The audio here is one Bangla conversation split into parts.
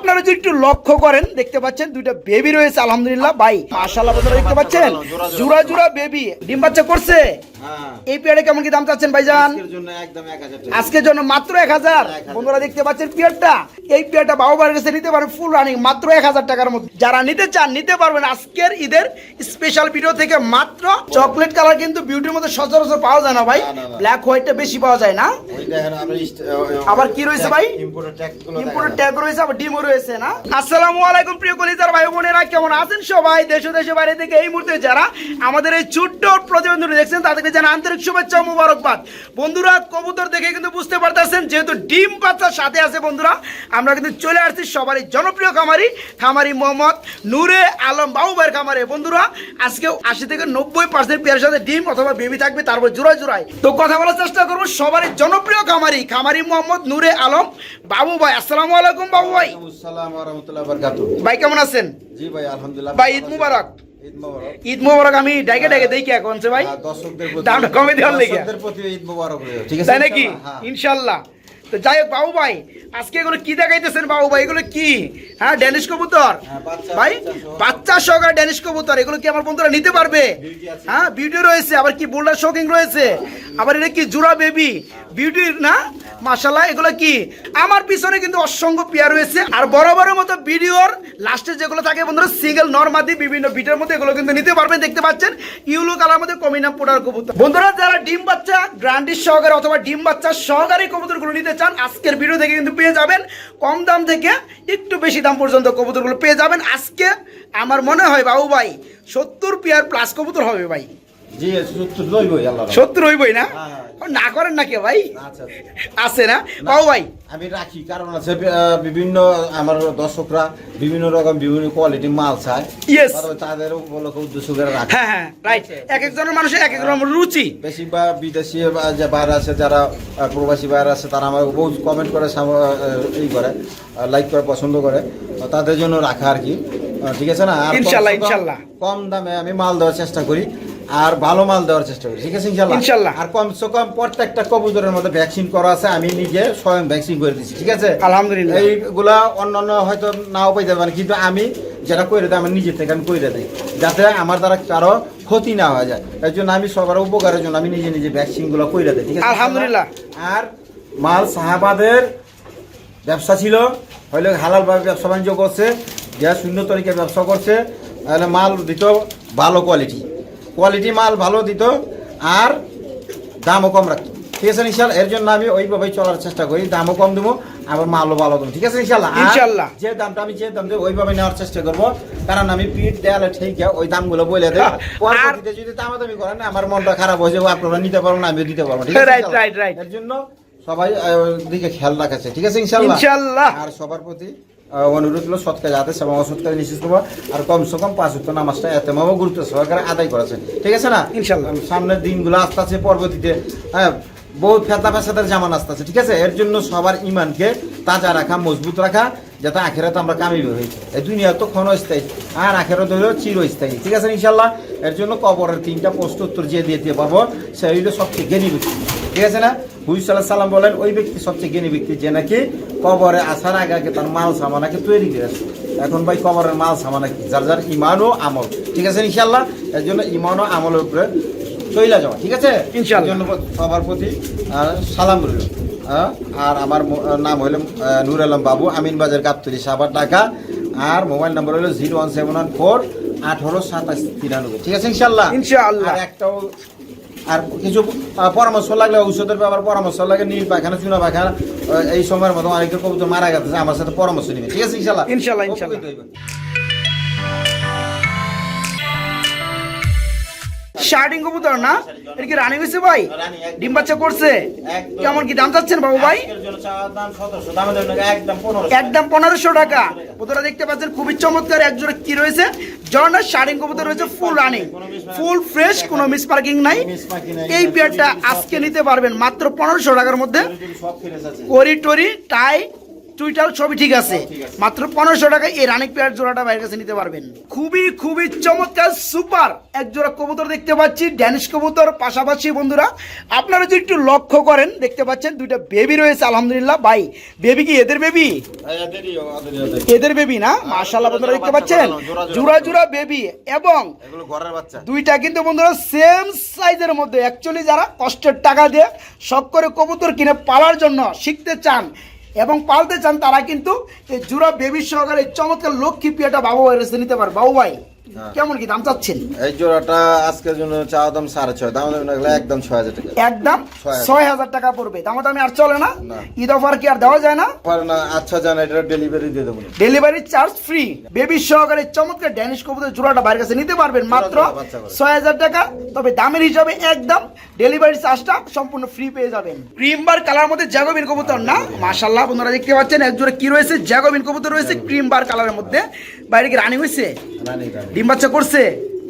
আপনারা যদি একটু লক্ষ্য করেন দেখতে পাচ্ছেন দুইটা বেবি রয়েছে আলহামদুলিল্লাহ। ভাই মাশাআল্লাহ বন্ধুরা দেখতে পাচ্ছেন? জুড়া জুড়া বেবি ডিম বাচ্চা করছে? এই পেয়ারে কেমন কি দাম চাচ্ছেন ভাইজান? আজকের জন্য মাত্র এক হাজার। বন্ধুরা দেখতে পাচ্ছেন পিয়ারটা? এই পিয়ারটা বাবুবার কাছে নিতে পারেন ফুল রানিং মাত্র এক হাজার টাকার মধ্যে। যারা নিতে চান নিতে পারবেন আজকের ঈদের স্পেশাল ভিডিও থেকে মাত্র। চকলেট কালার কিন্তু বিউটির মধ্যে সচরাচর পাওয়া যায় না ভাই। ব্ল্যাক হোয়াইটটা বেশি পাওয়া যায় না। আবার কি রয়েছে ভাই? ইম্পোর্টেড। ট্যাগ রয়েছে আবার ডিমও রয়েছে না? আসসালামু আলাইকুম প্রিয় কলিজার ভাই বোনেরা কেমন আছেন সবাই? দেশ ও দেশের বাইরে থেকে এই মুহূর্তে যারা আমাদের এই ছোট্ট প্রতিবেদন দেখছেন তাদেরকে জানা আন্তরিক শুভেচ্ছা ও মুবারকবাদ। বন্ধুরা কবুতর দেখে কিন্তু বুঝতে পারতেছেন যেহেতু ডিম বাচ্চার সাথে আছে বন্ধুরা আমরা কিন্তু চলে আসছি সবারই জনপ্রিয় খামারি খামারি মোহাম্মদ নূরে আলম ভাইয়ের খামারে। বন্ধুরা আজকে আশি থেকে নব্বই পার্সেন্ট পেয়ারের সাথে ডিম অথবা বেবি থাকবে তারপর জোড়ায় জোড়ায়। তো কথা বলার চেষ্টা করব সবারই জনপ্রিয় খামারি খামারি মোহাম্মদ নূরে আলম বাবু ভাই আসসালামু আলাইকুম বাবু ভাই। ভাই কেমন আছেন? জি ভাই আলহামদুলিল্লাহ ভাই, ঈদ মুবারক। ঈদ মুবারক আমি ডাইকে ডাইকে দেখি এখন সে ভাই আর দর্শকদের প্রতি দামটা কমে দেওয়ার লেগে। দর্শকদের প্রতি ঈদ মোবারক ঠিক আছে তাই নাকি ইনশাআল্লাহ? হ্যাঁ। ইনশাল্লাহ তো যাই হোক বাবু ভাই আজকে এগুলো কি দেখাইতেছেন বাবু ভাই? এগুলো কি? হ্যাঁ ড্যানিশ কবুতর? হ্যাঁ, ভাই বাচ্চা সহকারে ড্যানিশ কবুতর এগুলো কি আমার বন্ধুরা নিতে পারবে? বিউটি। হ্যাঁ বিউটি রয়েছে আবার কি বোল্ডার শোকিং রয়েছে? আবার এটা কি জোড়া বেবি বিউটির না? মাশাল্লাহ এগুলো কি? আমার পিছনে কিন্তু অসংখ্য পেয়ার রয়েছে আর বরাবরের মতো ভিডিওর লাস্টে যেগুলো থাকে বন্ধুরা সিঙ্গেল নর্মাদি বিভিন্ন বিটের মধ্যে এগুলো কিন্তু নিতে পারবেন দেখতে পাচ্ছেন? ইউলো কালার মধ্যে কমিনাম পোটার কবুতর। বন্ধুরা যারা ডিম বাচ্চা গ্রান্ডির সহকারে অথবা ডিম বাচ্চা সহকারে কবুতরগুলো নিতে চান, আজকের ভিডিও থেকে কিন্তু পেয়ে যাবেন। কম দাম থেকে একটু বেশি দাম পর্যন্ত কবুতরগুলো পেয়ে যাবেন। আজকে আমার মনে হয় বাবু ভাই, সত্তর পেয়ার প্লাস কবুতর হবে ভাই। সত্তর হইবই না? হ্যাঁ। না করেন না কে ভাই আচ্ছা আছে না? বাবু ভাই। আমি রাখি কারণ আছে বিভিন্ন আমার দর্শকরা বিভিন্ন রকম বিভিন্ন কোয়ালিটি মাল চায়. তাদের উপলক্ষে উদ্দেশ্য করে রাখি। হ্যাঁ হ্যাঁ রাইট এক একজনের মানুষের এক এক রকম রুচি। বেশি বা বিদেশি বা যে বাইরে আছে যারা প্রবাসী বাইরে আছে তারা আমার বহু কমেন্ট করে ই করে লাইক করে পছন্দ করে। তাদের জন্য রাখা আর কি। ঠিক আছে না? ইনশাল্লাহ, ইনশাল্লাহ। কম দামে আমি মাল দেওয়ার চেষ্টা করি। আর ভালো মাল দেওয়ার চেষ্টা করি ঠিক আছে ইনশাল্লাহ ইনশাল্লাহ। আর কমসে কম প্রত্যেকটা কবুতরের মধ্যে ভ্যাকসিন করা আছে আমি নিজে স্বয়ং ভ্যাকসিন করে দিচ্ছি ঠিক আছে আলহামদুলিল্লাহ। এইগুলা অন্যান্য হয়তো নাও পাইতে পারে কিন্তু আমি যেটা করে দিই আমার নিজের থেকে আমি করে দিই যাতে আমার দ্বারা কারও ক্ষতি না হয়ে যায় এর জন্য আমি সবার উপকারের জন্য আমি নিজে নিজে ভ্যাকসিনগুলো করে দিই ঠিক আছে আলহামদুলিল্লাহ। আর মাল সাহাবাদের ব্যবসা ছিল হইলে হালালভাবে ব্যবসা বাণিজ্য করছে যা শূন্য তরিকে ব্যবসা করছে তাহলে মাল দিত ভালো কোয়ালিটি কোয়ালিটি মাল ভালো দিত আর দামও কম রাখতো। ঠিক আছে ইনশাল্লাহ এর জন্য আমি ওইভাবেই চলার চেষ্টা করি দামও কম দেবো আবার মালও ভালো দেবো। ঠিক আছে ইনশাল্লাহ ইনশাল্লাহ। যে দামটা আমি যে দাম দেবো ওইভাবে নেওয়ার চেষ্টা করব কারণ আমি পিঠ দেয়ালে ঠিক ওই দামগুলো বলে দেবো আর- পরবর্তীতে যদি দামাদামি করেন না, আমার মনটা খারাপ হয়ে যাবে আপনারা নিতে পারব না আমিও দিতে পারব। ঠিক আছে. এর জন্য সবাই দিকে খেয়াল রাখাচ্ছে ঠিক আছে ইনশাল্লাহ ইনশাল্লাহ। আর সবার প্রতি অনুরোধ হলো সৎ কাজ হাতে সেবা অসৎ নিশ্চিত করব আর কমসে কম পাঁচ উত্তর নামাজটা এত মামা গুরুত্ব সহকারে আদায় করেছে ঠিক আছে না? ইনশাল্লাহ। সামনের দিনগুলো আসতে আছে পরবর্তীতে হ্যাঁ বহুত ফেতা ফেসাদের জামান আসতে আছে ঠিক আছে? এর জন্য সবার ইমানকে তাজা রাখা মজবুত রাখা যাতে আখেরাতে আমরা কামিব হই। এই দুনিয়া তো ক্ষণ ক্ষণস্থায়ী আর আখেরা আখেরাত হলো চিরস্থায়ী ঠিক আছে ইনশাল্লাহ এর জন্য কবরের তিনটা প্রশ্ন উত্তর যে দিয়ে দিয়ে পাবো সে হইল সবচেয়ে জ্ঞানী ঠিক আছে না? হুইসাল্লাহ সাল্লাম বলেন ওই ব্যক্তি সবচেয়ে জ্ঞানী ব্যক্তি যে নাকি কবরে আসার আগে আগে তার মাল সামানাকে তৈরি করে এখন ভাই কবরের মাল সামানা কি? যার যার ইমান ও আমল। ঠিক আছে ইনশাল্লাহ এর জন্য ইমান ও আমলের উপরে চইলা যাওয়া। ঠিক আছে? জন্য সবার প্রতি সালাম রইল। আর আমার নাম হইল নুর আলম বাবু আমিন বাজার গাবতলি সাবার ঢাকা। আর মোবাইল নাম্বার হলো zero one seven one four আঠারো সাতাশ তিরানব্বই। ঠিক আছে ইনশাল্লাহ ইনশাআল্লাহ। আর একটাও আর কিছু পরামর্শ লাগলে ঔষধের ব্যাপার পরামর্শ লাগে নীল পায়খানা চুনা পায়খানা এই সময়ের মতো অনেকের কবুতর মারা গেছে আমার সাথে পরামর্শ নিবে। ঠিক আছে ইনশাল্লাহ। ইনশাল্লাহ, ইনশাল্লাহ। শার্টিং কবুতর না এটা কি রানিং হয়েছে ভাই? ডিম বাচ্চা করছে? কেমন কি দাম চাচ্ছেন বাবু ভাই? আজকের জন্য চাওয়ার দাম 1700, দামের জন্য একদম পনেরোশো। টাকা। কবুতরা দেখতে পাচ্ছেন খুবই চমৎকার এক জোড়া কি রয়েছে? জর্নার শার্টিং কবুতর রয়েছে ফুল রানিং ফুল ফ্রেশ কোনো মিস পার্কিং নাই। এই পেয়ারটা আজকে নিতে পারবেন মাত্র পনেরোশো টাকার মধ্যে। করি টরি টাই টুইটাল ছবি ঠিক আছে। মাত্র পনেরোশো টাকায় এই রানিক পেয়ার জোড়াটা বাইরের কাছে নিতে পারবেন। খুবই খুবই চমৎকার সুপার এক জোড়া কবুতর দেখতে পাচ্ছি ড্যানিশ কবুতর পাশাপাশি বন্ধুরা আপনারা যদি একটু লক্ষ্য করেন দেখতে পাচ্ছেন দুইটা বেবি রয়েছে আলহামদুলিল্লাহ। ভাই বেবি কি এদের বেবি এদের বেবি না? মাশাল্লাহ বন্ধুরা দেখতে পাচ্ছেন? জোড়া জোড়া। বেবি এবং এগুলো ঘরের বাচ্চা। দুইটা কিন্তু বন্ধুরা সেম সাইজের মধ্যে। অ্যাকচুয়ালি যারা কষ্টের টাকা দিয়ে শখ করে কবুতর কিনে পালার জন্য শিখতে চান এবং পালতে চান তারা কিন্তু এই জুড়া বেবি সহকারে চমৎকার লক্ষ্মী পিয়াটা বাবু ভাই রেসে নিতে পারে বাবু ভাই। কেমন কি দাম চাচ্ছেন? এই জোড়াটা আজকের জন্য চাওয়া দাম সাড়ে ছয় দাম একদম ছয় হাজার টাকা। একদম ছয় হাজার। টাকা পড়বে। দাম দামি আর চলে না। ঈদ অফার কি আর দেওয়া যায় না? পারে না আচ্ছা জান এটা ডেলিভারি দিয়ে দেবো। ডেলিভারি চার্জ ফ্রি বেবি সহকারে চমৎকার ড্যানিশ কবুতর জোড়াটা বাইরের কাছে নিতে পারবেন মাত্র। ছয় হাজার টাকা। তবে দামের হিসাবে একদম ডেলিভারি চার্জটা সম্পূর্ণ ফ্রি পেয়ে যাবেন। ক্রিম বার কালার মধ্যে জ্যাগোবিন কবুতর না। মাশাল্লাহ বন্ধুরা দেখতে পাচ্ছেন এক জোড়া কি রয়েছে? জ্যাগোবিন কবুতর রয়েছে ক্রিম বার কালারের মধ্যে। বাইরে কি রানিং হয়েছে? ডিম বাচ্চা করছে?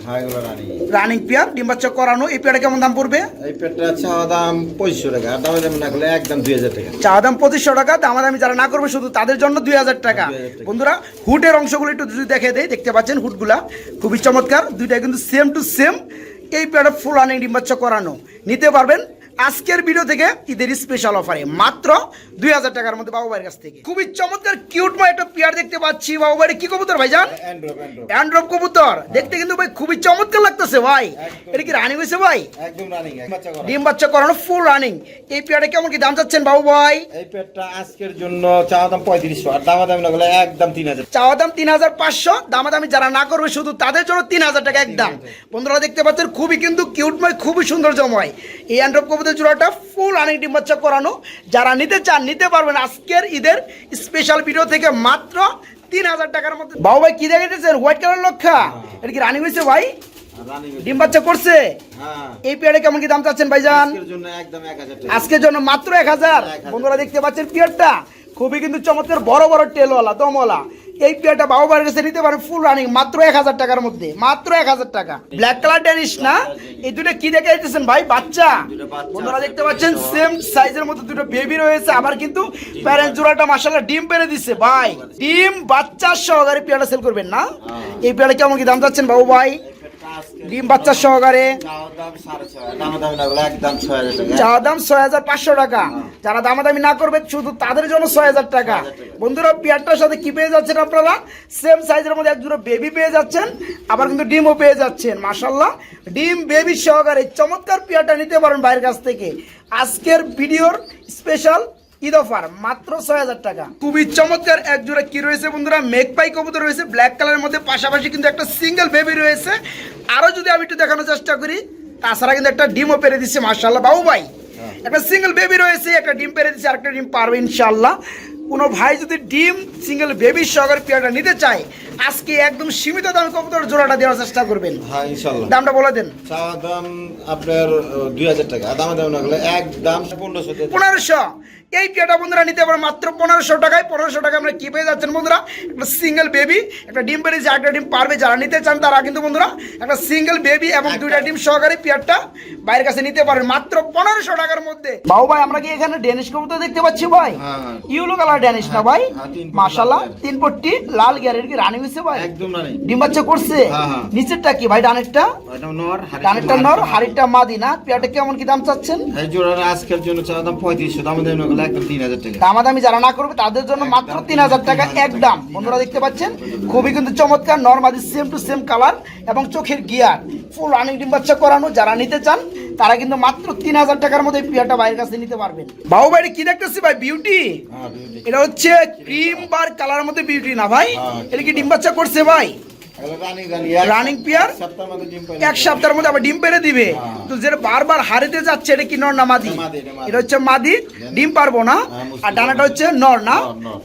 হ্যাঁ রানি। রানিং পেয়ার ডিম বাচ্চা করানো এই পেয়ারটা কেমন দাম পড়বে? এই পেটটা চাওয়া দাম পঁচিশশো টাকা আর দামে দাম না করলে একদম দুই হাজার টাকা। চা দাম পঁচিশশো টাকা দামাদামি যারা না করবে শুধু তাদের জন্য দুই হাজার টাকা। বন্ধুরা হুটের অংশগুলো একটু যদি দেখে দেয় দেখতে পাচ্ছেন হুটগুলা খুবই চমৎকার দুইটা কিন্তু সেম টু সেম এই পেয়ারটা ফুল আনে ডিম বাচ্চা করানো। নিতে পারবেন আজকের ভিডিও থেকে ঈদের স্পেশাল অফারে মাত্র দুই হাজার টাকার মধ্যে বাবু ভাইয়ের কাছ থেকে। খুবই চমৎকার কিউট মা একটা পেয়ার দেখতে পাচ্ছি। বাবু ভাইয়ের কি কবুতর ভাইজান? অ্যান্ড্রয়েড অ্যান্ড্রয়েড অ্যান্ড্রপ কবুতর। দেখতে কিন্তু ভাই খুবই চমৎকার লাগতেছে ভাই। এটা কি রানিং হয়েছে ভাই? একদম রানিং বাচ্চা ডিম বাচ্চা করানো ফুল রানিং এই পেয়ারটা কেমন কি দাম চাচ্ছেন বাবু ভাই? এই পেটটা আজকের জন্য চাওয়া দাম পঁয়ত্রিশশো। আর দামা দামি না একদম তিন হাজার। চাওয়া দাম তিন হাজার পাঁচশো। দামাদামি যারা না করবে শুধু তাদের জন্য তিন হাজার টাকা একদম। বন্ধুরা দেখতে পাচ্ছেন খুবই কিন্তু কিউটময় খুবই সৌন্দর্যময় এই অ্যান্ড্রপ কবুতর জোড়াটা ফুল আনিক ডিম বাচ্চা করানো। যারা নিতে চান নিতে পারবেন আজকের ঈদের স্পেশাল ভিডিও থেকে মাত্র তিন হাজার টাকার মধ্যে। বাবু ভাই কি দেখেছেন হোয়াইট কালার লক্ষা। এটা কি রানি হয়েছে ভাই? ডিম বাচ্চা করছে? হ্যাঁ। এই পেয়ারে কেমন কি দাম চাচ্ছেন ভাইজান? আজকের জন্য মাত্র এক হাজার। 1000 বন্ধুরা দেখতে পাচ্ছেন পিয়ারটা খুবই কিন্তু চমৎকার বড় বড় টেলওয়ালা দমওয়ালা। এই পেয়ারটা বাবু বাড়ির কাছে নিতে পারে ফুল রানিং মাত্র এক হাজার টাকার মধ্যে মাত্র এক হাজার টাকা। ব্ল্যাক কালার ড্যানিশ না? এই দুটো কি দেখে যাইতেছেন ভাই? বাচ্চা। বন্ধুরা দেখতে পাচ্ছেন সেম সাইজের মধ্যে দুটো বেবি রয়েছে। আবার কিন্তু প্যারেন্ট জোড়াটা মাসাল্লাহ ডিম পেরে দিছে ভাই। ডিম বাচ্চা সহকারে পেয়ারটা সেল করবেন না? এই পেয়ারটা কেমন কি দাম চাচ্ছেন বাবু ভাই? ডিম বাচ্চা সহকারে? চাওয়া দাম ছয় হাজার। পাঁচশো টাকা। যারা দামাদামি না করবে শুধু তাদের জন্য ছয় হাজার টাকা। বন্ধুরা পেয়ারটার সাথে কি পেয়ে যাচ্ছেন আপনারা? সেম সাইজের মধ্যে এক জোড়া বেবি পেয়ে যাচ্ছেন আবার কিন্তু ডিমও পেয়ে যাচ্ছেন মাসাল্লাহ ডিম বেবি সহকারে চমৎকার পেয়ারটা নিতে পারেন বাইরের কাছ থেকে। আজকের ভিডিওর স্পেশাল ঈদ অফার মাত্র ছয় হাজার টাকা। খুবই চমৎকার এক জোড়া কি রয়েছে বন্ধুরা? মেঘপাই কবুতর রয়েছে ব্ল্যাক কালারের মধ্যে। পাশাপাশি কিন্তু একটা সিঙ্গেল বেবি রয়েছে। আরও যদি আমি একটু দেখানোর চেষ্টা করি তাছাড়া কিন্তু একটা ডিমও পেরে দিচ্ছে মার্শাল্লাহ বাবু ভাই হ্যাঁ। একটা সিঙ্গেল বেবি রয়েছে একটা ডিম পেরে দিচ্ছে আরেকটা ডিম পারবে ইনশাল্লাহ কোনো ভাই যদি ডিম সিঙ্গেল বেবি সহকারে পেয়ারটা নিতে চায় আজকে একদম সীমিত দামে কবুতর জোড়াটা দেওয়ার চেষ্টা করবেন। হ্যাঁ ইনশাআল্লাহ। দামটা বলে দেন। দাম আপনার 2000 টাকা। দাম দাম না এক দাম 1500 1500 এই পেয়ারটা বন্ধুরা নিতে পারেন মাত্র পনেরোশো টাকায়। পনেরোশো টাকায় আমরা কি পেয়ে যাচ্ছেন বন্ধুরা? একটা সিঙ্গেল বেবি একটা ডিম পেরেছে একটা ডিম পারবে। যারা নিতে চান তারা কিন্তু বন্ধুরা একটা সিঙ্গেল বেবি এবং দুইটা ডিম সহকারে পেয়ারটা বাইরের কাছে নিতে পারেন মাত্র পনেরোশো টাকার মধ্যে। বাবু ভাই আমরা কি এখানে ড্যানিশ কবুতর দেখতে পাচ্ছি ভাই। ইউলো কালার ড্যানিশ না ভাই? হ্যাঁ, তিন পট্টি মাশাল্লাহ লাল তিন পট্টি লাল গিয়ারের কি রানি হয়েছে ভাই? একদম রানিং ডিম বাচ্চা করছে? হ্যাঁ, হ্যাঁ। নিচেরটা কি ভাই ডানেরটা? এটা নর হাড়ি ডানেরটা নর হাড়িটা মাদি না? পেয়ারটা কেমন কি দাম চাচ্ছেন? আজকের জন্য চাওয়া দাম পঁয়ত্রিশশো দামা দামি করলে তিন হাজার টাকা। দামাদামি যারা না করবে তাদের জন্য মাত্র তিন হাজার টাকা একদম বন্ধুরা দেখতে পাচ্ছেন খুবই কিন্তু চমৎকার normally same to same colour এবং চোখের গিয়ার ফুল রানিং ডিম বাচ্চা করানো যারা নিতে চান তারা কিন্তু মাত্র তিন হাজার টাকার মধ্যে এই পিয়ারটা বাইরের কাছে নিতে পারবেন। বাবু ভাই কি দেখতেছি ভাই? বিউটি হ্যাঁ এটা হচ্ছে ক্রিম বার কালার মধ্যে বিউটি না ভাই? হ্যাঁ। এটা কি ডিম বাচ্চা করছে ভাই? Running pair? এক সপ্তাহের মধ্যে আবার ডিম পেরে দিবে। হ্যাঁ। তো যেটা বারবার হারিতে যাচ্ছে এটা কি নর না মাদি? এটা হচ্ছে মাদি ডিম পারব না। হ্যাঁ, আর ডানাটা হচ্ছে নর না।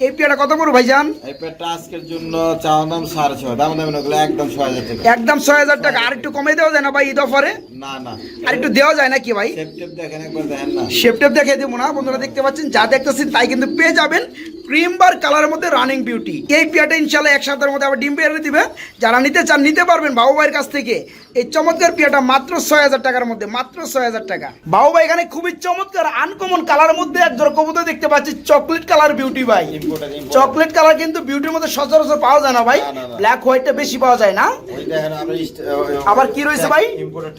এই পেয়ারটা কত বড় ভাইজান? এই পেটটা আজকের জন্য চাওয়া দাম সাড়ে ছয় দাম দামি একদম ছয় হাজার টাকা। একদম ছয় হাজার টাকা। আর একটু কমে দেওয়া যায় না ভাই ঈদ অফারে? না না। আর একটু দেওয়া যায় নাকি ভাই? টেপ টেপ না। দেখে দেবো না। বন্ধুরা দেখতে পাচ্ছেন যা দেখতেছেন তাই কিন্তু পেয়ে যাবেন ক্রিম বার কালারের মধ্যে রানিং বিউটি এই পেয়ারটা ইনশাল্লাহ এক সপ্তাহের মধ্যে আবার ডিম পেয়ারে দিবে যারা নিতে চান নিতে পারবেন বাবু ভাইয়ের কাছ থেকে। এই চমৎকার পিয়াটা মাত্র ছয় হাজার টাকার মধ্যে মাত্র ছয় হাজার টাকা। বাবু ভাই এখানে খুবই চমৎকার আনকমন কালারের মধ্যে এক জোড়া কবুতর দেখতে পাচ্ছি চকলেট কালার বিউটি ভাই. চকলেট কালার কিন্তু বিউটির মধ্যে সচরাচর পাওয়া যায় না ভাই। ব্ল্যাক হোয়াইটটা বেশি পাওয়া যায় না। আবার কি রয়েছে ভাই?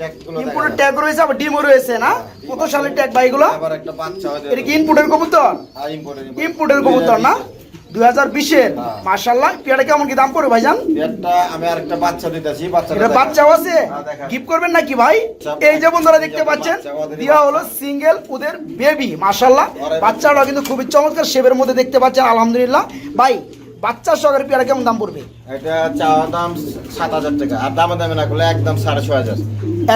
ট্যাগগুলো ট্যাগ রয়েছে আবার ডিমও রয়েছে না? কত সালের ট্যাগ ভাই এগুলো? হয় এটা কি ইনপুটের কবুতর? হ্যাঁ, imported, imported। কবুতর না? দুই হাজার বিশের হ্যাঁ। মার্শাল্লাহ পেয়ারা কেমন কি দাম পড়বে ভাইজান? বাচ্চা দিতেছি বাচ্চাটা বাচ্চাও আছে? হ্যাঁ, গিফট করবেন নাকি ভাই? এই যে বন্ধুরা দেখতে পাচ্ছেন দেওয়া হলো সিঙ্গেল ওদের বেবি। বাচ্চাটা কিন্তু খুবই চমৎকার শেপের মধ্যে দেখতে পাচ্ছেন আলহামদুলিল্লাহ। ভাই বাচ্চা সহকারে পেয়ারা কেমন দাম পড়বে? এটা চাওয়া দাম সাত হাজার টাকা আর দামে দামে না করলে একদম সাড়ে ছয় হাজার।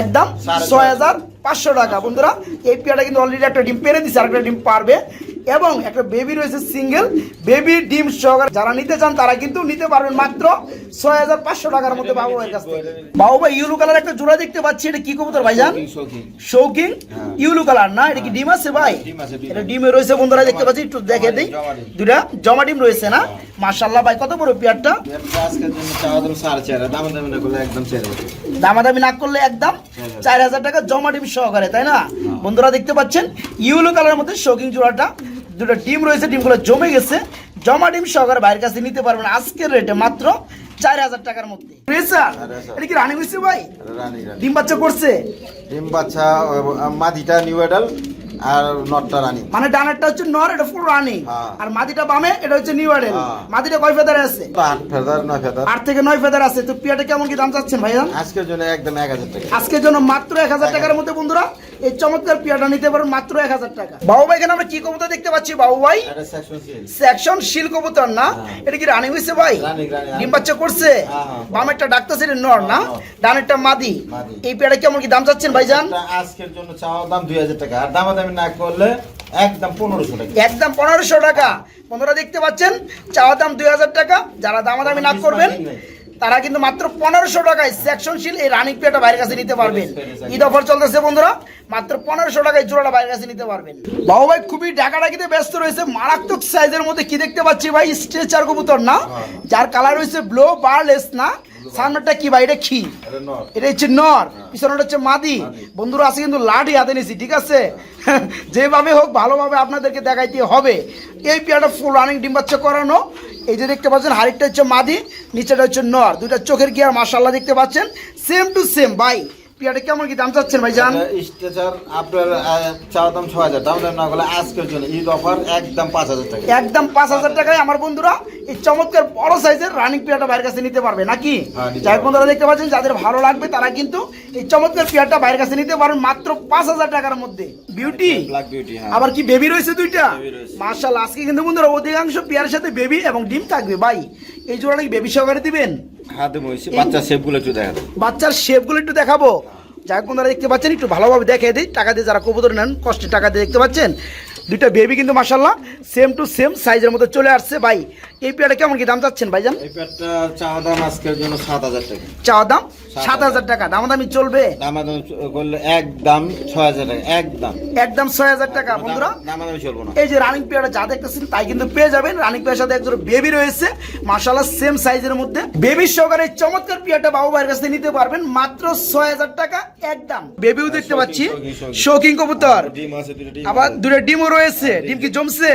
একদম ছয় হাজার। পাঁচশো টাকা। বন্ধুরা এই পেয়ারটা কিন্তু অলরেডি একটা ডিম পেরে দিচ্ছে আরেকটা ডিম পারবে। এবং একটা বেবি রয়েছে সিঙ্গেল বেবি ডিম সহকারে যারা নিতে চান তারা কিন্তু নিতে পারবেন মাত্র ছয় হাজার পাঁচশো টাকার মধ্যে বাবু ভাইয়ের কাছ থেকে। বাবু ভাই ইউলো কালার একটা জোড়া দেখতে পাচ্ছি এটা কি কবুতর ভাইজান? শৌখিন। শৌকিং হ্যাঁ। কালার না? এটা কি ডিম আছে ভাই? এটা ডিমে রয়েছে বন্ধুরা দেখতে পাচ্ছি একটু দেখে দিই। দুটা জমা ডিম রয়েছে না? মাশাল্লাহ ভাই কত বড় পেয়ারটা? পেটটা আজকের জন্য চাওয়া দাম সাড়ে চার আর দামে দামে না করলে একদম দামাদামি না করলে একদম চার হাজার টাকা জমা ডিম সহকারে তাই না? বন্ধুরা দেখতে পাচ্ছেন ইউলো কালারের মধ্যে শৌকিং জোড়াটা দুটো ডিম রয়েছে ডিমগুলো জমে গেছে। জমা ডিম সহকারে বাইরের কাছে নিতে পারবেন আজকের রেটে মাত্র চার হাজার টাকার মধ্যে। এটা কি রানি হয়েছে ভাই? রানী রানী। ডিম বাচ্চা করছে? ডিম বাচ্চা মাদিটা নিউ এডাল আর নটটা রানী। মানে ডানারটা হচ্ছে নর এটা ফুল রানি। হ্যাঁ। আর মাদিটা বামে এটা হচ্ছে নিউ হ্যাঁ। মাদিটা কয় ফেদারে আছে? আট ফেদার নয় ফেদার। আট থেকে নয় ফেদার আছে। তো পিয়াটা কেমন কি দাম চাচ্ছেন ভাইয়া? আজকের জন্য একদম এক হাজার টাকা। আজকের জন্য মাত্র এক হাজার টাকার মধ্যে বন্ধুরা এই চমৎকার পিয়াটা নিতে পারেন মাত্র এক হাজার টাকা। বাবু ভাই এখানে আমরা কি কবুতর দেখতে পাচ্ছি? বাবু ভাই? সেকশন শিল কবুতর না? হ্যাঁ। এটা কি রানি হয়েছে ভাই? রানী, রানী। ডিম বাচ্চা করছে। বামেরটা ডাক্তার সেটা নর না। ডানেরটা মাদি। এই পেয়ারা কেমন কি দাম চাচ্ছেন ভাইজান? এটা আজকের জন্য চাওয়া দাম দুই হাজার টাকা। আর দামা না করলে একদম পনেরোশো টাকা। একদম পনেরোশো টাকা। বন্ধুরা দেখতে পাচ্ছেন চাওয়া দাম দুই হাজার টাকা। যারা দামাদামি না করবেন তারা কিন্তু মাত্র পনেরোশো টাকায় সেকশনশীল এই রানিং পেয়ারটা বাইরের কাছে নিতে পারবেন। ঈদ অফার চলতেছে বন্ধুরা মাত্র পনেরোশো টাকায় জোড়াটা বাইরের কাছে নিতে পারবেন। বাবু ভাই খুবই ডাকাডাকিতে ব্যস্ত রয়েছে মারাত্মক সাইজের মধ্যে কি দেখতে পাচ্ছি ভাই? স্ট্রেচার কবুতর না যার কালার রয়েছে ব্লো বারলেস না। সামনেরটা কি ভাই? এটা কি? এটা এটা হচ্ছে নর। পিছনেটা হচ্ছে মাদি। বন্ধুরা আছে কিন্তু লাঠি হাতে নিছি ঠিক আছে? যেভাবে হোক ভালোভাবে আপনাদেরকে দেখাইতে হবে। এই পেয়ারটা ফুল রানিং ডিম বাচ্চা করানো। এই যে দেখতে পাচ্ছেন হাড়িটা হচ্ছে মাদি নিচেটা হচ্ছে নর। দুইটা চোখের গিয়ার মাসাল্লাহ দেখতে পাচ্ছেন? সেম টু সেম ভাই। কেমন কি দাম চাচ্ছেন ভাই জান স্ট্রেচার আপনার চাওয়া দাম ছয় হাজার দাম না করলে আজকের জন্য ঈদ অফার একদম পাঁচ হাজার টাকা। একদম পাঁচ হাজার টাকায় আমার বন্ধুরা এই চমৎকার বড় সাইজের রানিং পেয়ারটা বাইরের কাছে নিতে পারবে নাকি? হ্যাঁ, যাই বন্ধুরা দেখতে পাচ্ছেন যাদের ভালো লাগবে তারা কিন্তু এই চমৎকার পেয়ারটা বাইরের কাছে নিতে পারবেন মাত্র পাঁচ হাজার টাকার মধ্যে। বিউটি ব্ল্যাক বিউটি হ্যাঁ। আবার কি বেবি রয়েছে দুইটা? মার্শাল আজকে কিন্তু বন্ধুরা অধিকাংশ পেয়ারের সাথে বেবি এবং ডিম থাকবে ভাই। এই জোড়া কি বেবি সহকারে দিবেন? হাতে মহিষি বাচ্চা শেপগুলো একটু দেখা দেয় বাচ্চার শেপগুলো একটু দেখাবো। যাই হোক, বন্ধুরা, দেখতে পাচ্ছেন, একটু ভালোভাবে দেখে দিই। টাকা দিয়ে যারা কবুতর নেন কষ্টে টাকা দিয়ে দেখতে পাচ্ছেন। দুইটা বেবি কিন্তু মাসাল্লাহ সেম টু সেম সাইজের মতো চলে আসছে, ভাই। এই পেয়ারটা কেমন কি দাম চাচ্ছেন ভাইজান? এই প্যাটটা চাওয়া দাম আজকের জন্য সাত হাজার টাকা। চাওয়া দাম? সাত হাজার টাকা। দামাদামি চলবে? দামা দাম করলে একদম ছয় হাজার টাকা একদম। একদম ছয় হাজার টাকা বন্ধুরা। দামা দামি চলবো না। এই যে রানিং পেয়ারটা যা দেখতেছেন তাই কিন্তু পেয়ে যাবেন। রানিং পেয়ার সাথে একজন বেবি রয়েছে। সেম সাইজের মধ্যে। বেবি সহকারে চমৎকার পেয়ারটা বাবু ভাইয়ের কাছে নিতে পারবেন। মাত্র ছয় হাজার টাকা একদম। বেবিও দেখতে পাচ্ছি। শৌকিং কবুতর। ডিম দুটো ডিম আবার দুটো ডিমও রয়েছে। ডিম কি জমছে?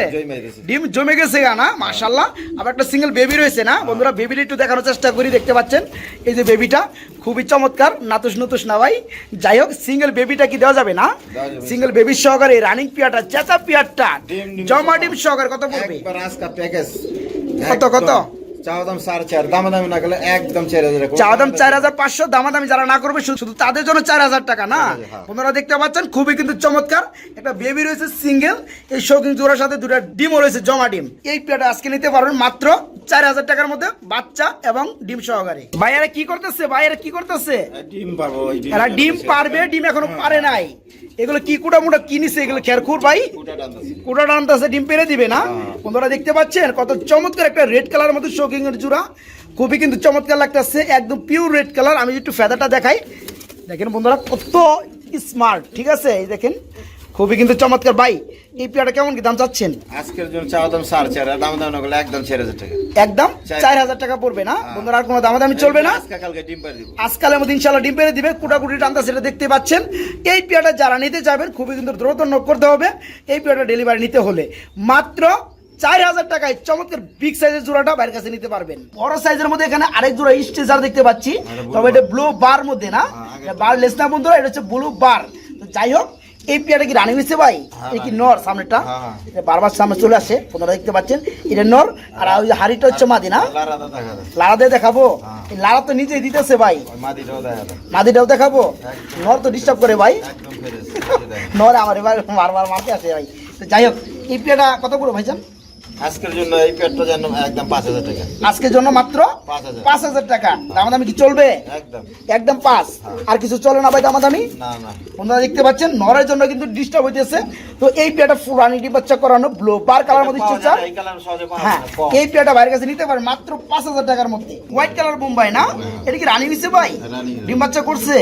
ডিম জমে গেছে না? মাশাল্লাহ আবার একটা সিঙ্গেল বেবি রয়েছে না? বন্ধুরা বেবিটা একটু দেখানোর চেষ্টা করি দেখতে পাচ্ছেন? এই যে বেবিটা খুবই চমৎকার নাতুস নতুস না ভাই যাই হোক সিঙ্গেল বেবিটা কি দেওয়া যাবে না। সিঙ্গেল বেবির সহকারে রানিং পিয়াটা চেঁচা পিয়ারটা জমা ডিম সহকারে কত পড়বে? কত, কত? চার হাজার পাঁচশো দামাদামি যারা না করবে শুধু তাদের জন্য চার হাজার টাকা না? হ্যাঁ। আপনারা দেখতে পাচ্ছেন খুবই কিন্তু চমৎকার। একটা বেবি রয়েছে সিঙ্গেল এই শৌখিন জোড়ার সাথে দুটো ডিমও রয়েছে জমা ডিম। এই আজকে নিতে পারবেন মাত্র চার হাজার টাকার মধ্যে বাচ্চা এবং ডিম সহকারে। ভাইয়ারা কি করতেছে? ভাইয়ারা কি করতেছে? ডিম পাবো এরা ডিম পারবে ডিম এখনও পারে নাই। এগুলো কি কুটা মুটা কিনিছে এগুলো খেরখুর ভাই? কুটা ডিম পেরে দিবে না? বন্ধুরা দেখতে পাচ্ছেন কত চমৎকার একটা রেড কালার মতো এর জোড়া। খুবই কিন্তু চমৎকার লাগতেছে একদম পিওর রেড কালার আমি একটু ফেদারটা দেখাই। দেখেন বন্ধুরা কত স্মার্ট ঠিক আছে? এই দেখেন খুবই কিন্তু চমৎকার। ভাই এই পেয়ারটা কেমন কি দাম চাচ্ছেন? আজকের জন্য চাওয়া দাম সাড়ে চার হাজার, দাম দাম না করলে একদম ছেড়ে হাজার টাকা। একদম চার- চার হাজার টাকা পড়বে না? হ্যাঁ। বন্ধুরা আর কোনো দামাদামি চলবে না। আজকে কালকে ডিম পাড়ি দিব। আজকালের মধ্যে ইনশাল্লাহ ডিম পেরে দিবে কুটাকুটি টানতা সেটা দেখতে পাচ্ছেন। এই পেয়ারটা যারা নিতে যাবেন খুবই কিন্তু দ্রুত নক করতে হবে। এই পেয়ারটা ডেলিভারি নিতে হলে। মাত্র চার হাজার টাকায় চমৎকার বিগ সাইজের জোড়াটা বাইরের কাছে নিতে পারবেন। বড় সাইজের মধ্যে এখানে আরেক জোড়া স্টেজার দেখতে পাচ্ছি। তবে এটা ব্লু বার মধ্যে না হ্যাঁ, বার লেস না বন্ধুরা এটা হচ্ছে ব্লু বার তো যাই হোক এই পেয়ারটা কি রানিং হয়েছে ভাই? হ্যাঁ, এই কি নর সামনেটা হ্যাঁ, হ্যাঁ। এটা বারবার সামনে চলে আসে আপনারা দেখতে পাচ্ছেন এটা নর। আর ওই যে হাড়িটা হচ্ছে মাদি না? লাড়া দিয়ে দেখাবো? হ্যাঁ। লাড়া তো নিজেই দিতেছে ভাই। মাদিটাও দেখাবো? নর তো ডিস্টার্ব করে ভাই। নর আমার এবার বারবার মারতে আসে ভাই। তো যাই হোক এই প্লেটা কত করে ভাইজান? আজকের জন্য এই পেটটা যেন একদম পাঁচ হাজার টাকা। আজকের জন্য মাত্র পাঁচ হাজার। টাকা। কি চলবে? একদম। একদম পাঁচ আর কিছু চলে না ভাই দাম দামি না না। আপনারা দেখতে পাচ্ছেন নরের জন্য কিন্তু ডিস্টার্ব হইতেছে। তো এই প্লেটা ফুরানি বাচ্চা করানো ব্লু বার কালার মধ্যে ইচ্ছে হ্যাঁ। এই প্লেটা বাইরের কাছে নিতে পারেন মাত্র পাঁচ হাজার টাকার মধ্যে। হোয়াইট কালার বোম্বাই না? এটা কি রানি হইছে ভাই? ডিম বাচ্চা করছে?